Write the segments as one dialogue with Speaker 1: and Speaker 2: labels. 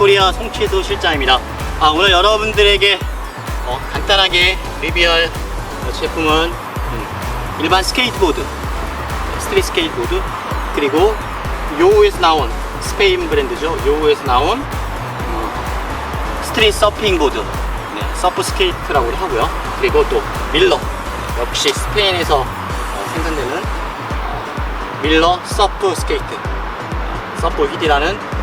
Speaker 1: 보드코리아 송치수 실장입니다. 아, 오늘 여러분들에게 어, 간단하게 리뷰할 어, 제품은 음, 일반 스케이트보드, 스트릿 스케이트보드, 그리고 요우에서 나온 스페인 브랜드죠. 요우에서 나온 어, 스트릿 서핑 보드, 네, 서프 스케이트라고 하고요. 그리고 또 밀러, 역시 스페인에서 어, 생산되는 어, 밀러 서프 스케이트, 어, 서프 휘디라는 어,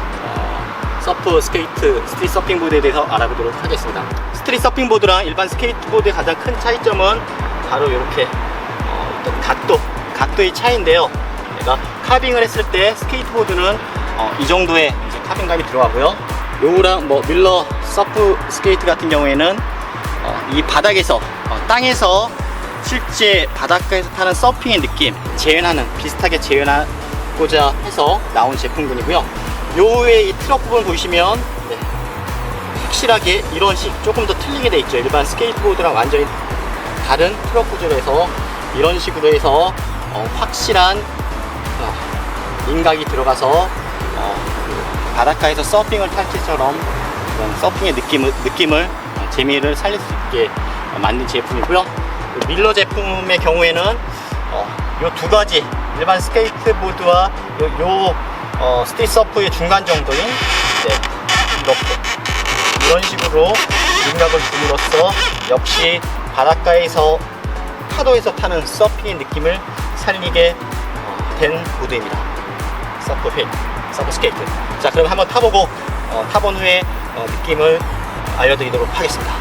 Speaker 1: 서프 스케이트 스트릿 서핑 보드에 대해서 알아보도록 하겠습니다. 스트릿 서핑 보드랑 일반 스케이트보드의 가장 큰 차이점은 바로 이렇게 어, 각도, 각도의 차이인데요. 내가 카빙을 했을 때 스케이트보드는 어, 이 정도의 카빙감이 들어가고요. 요우랑 뭐 밀러 서프 스케이트 같은 경우에는 어, 이 바닥에서 어, 땅에서 실제 바닷가에서 타는 서핑의 느낌 재현하는 비슷하게 재현하고자 해서 나온 제품군이고요. 요의 이 트럭 부분 보시면 네, 확실하게 이런 식 조금 더 틀리게 돼 있죠. 일반 스케이트보드랑 완전히 다른 트럭 구조에서 이런 식으로 해서 어, 확실한 어, 인각이 들어가서 어, 그 바닷가에서 서핑을 탈 때처럼 그런 서핑의 느낌을, 느낌을 어, 재미를 살릴 수 있게 어, 만든 제품이고요. 그 밀러 제품의 경우에는 이두 가지 일반 스케이트보드와 요, 요 어, 스트릿 서프의 중간 정도인 네, 이렇게 이런 식으로 능력을 줌으로써 역시 바닷가에서 파도에서 타는 서핑의 느낌을 살리게 어, 된 보드입니다. 서프 휠, 서프 스케이트. 자, 그럼 한번 타보고 어, 타본 후에 어, 느낌을 알려드리도록 하겠습니다.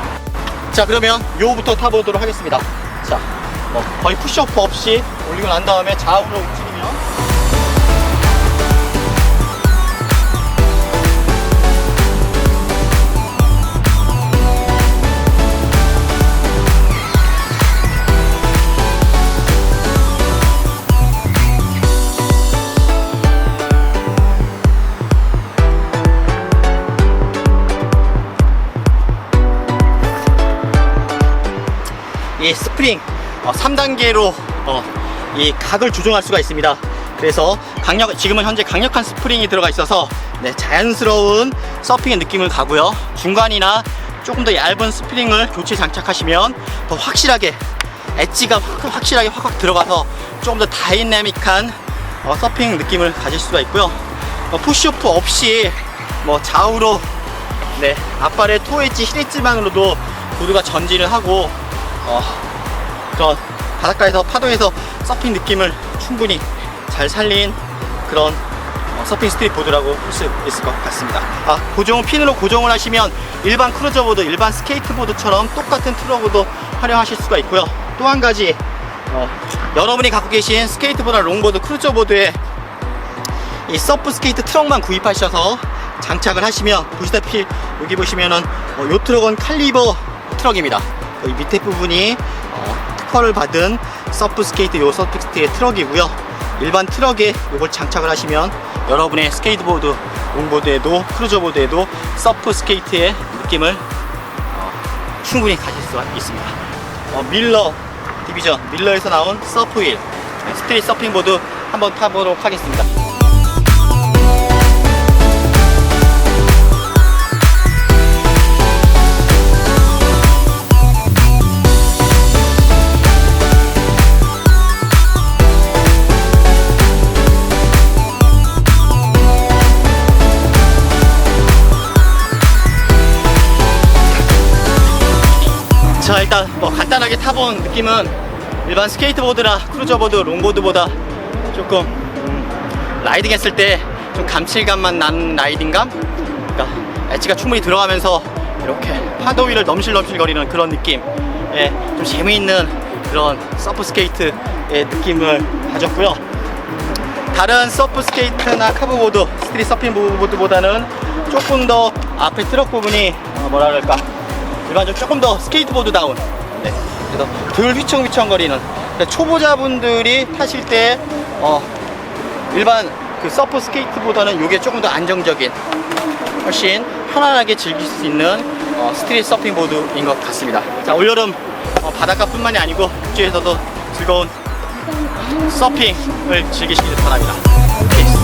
Speaker 1: 자, 그러면 요부터 타보도록 하겠습니다. 자, 뭐 거의 푸시오프 없이 올리고 난 다음에 좌우로 이 스프링 3단계로 이 각을 조정할 수가 있습니다. 그래서 강력 지금은 현재 강력한 스프링이 들어가 있어서 네, 자연스러운 서핑의 느낌을 가고요. 중간이나 조금 더 얇은 스프링을 교체 장착하시면 더 확실하게 엣지가 확, 확실하게 확확 들어가서 조금 더 다이내믹한 어, 서핑 느낌을 가질 수가 있고요. 어, 푸시오프 없이 뭐 좌우로 네, 앞발의 토엣지 힐엣지만으로도 보드가 전진을 하고 어, 바닷가에서 파도에서 서핑 느낌을 충분히 잘 살린 그런 어, 서핑 스트릿 보드라고 할수 있을 것 같습니다. 아, 고정 핀으로 고정을 하시면 일반 크루저 보드, 일반 스케이트 보드처럼 똑같은 트럭으로도 활용하실 수가 있고요. 또 한 가지 어, 여러분이 갖고 계신 스케이트보드나 롱보드, 크루저 보드에 이 서프 스케이트 트럭만 구입하셔서 장착을 하시면 보시다시피 여기 보시면은 어, 요 트럭은 칼리버 트럭입니다. 여기 밑에 부분이 어, 특허를 받은 서프 스케이트 요 서프 스케이트 트럭이고요. 일반 트럭에 이걸 장착을 하시면 여러분의 스케이트보드, 롱보드에도 크루저보드에도 서프 스케이트의 느낌을 어, 충분히 가질 수 있습니다. 어, 밀러 디비전 밀러에서 나온 서프 휠 스트릿 서핑보드 한번 타보도록 하겠습니다. 자 일단 뭐 간단하게 타본 느낌은 일반 스케이트보드나 크루저보드, 롱보드보다 조금 음, 라이딩 했을 때 좀 감칠감만 나는 라이딩감? 그러니까 엣지가 충분히 들어가면서 이렇게 파도 위를 넘실넘실거리는 그런 느낌. 예, 좀 재미있는 그런 서프 스케이트의 느낌을 가졌고요. 다른 서프 스케이트나 카브보드, 스트릿 서핑 보드보다는 조금 더 앞에 트럭 부분이 어, 뭐라 그럴까 일반적으로 조금 더 스케이트보드다운 네. 그래서 덜 휘청휘청거리는 그러니까 초보자분들이 타실 때 어, 일반 그 서프 스케이트보다는 이게 조금 더 안정적인 훨씬 편안하게 즐길 수 있는 어, 스트릿 서핑 보드인 것 같습니다 자 올여름 어, 바닷가뿐만이 아니고 국지에서도 즐거운 서핑을 즐기시길 바랍니다.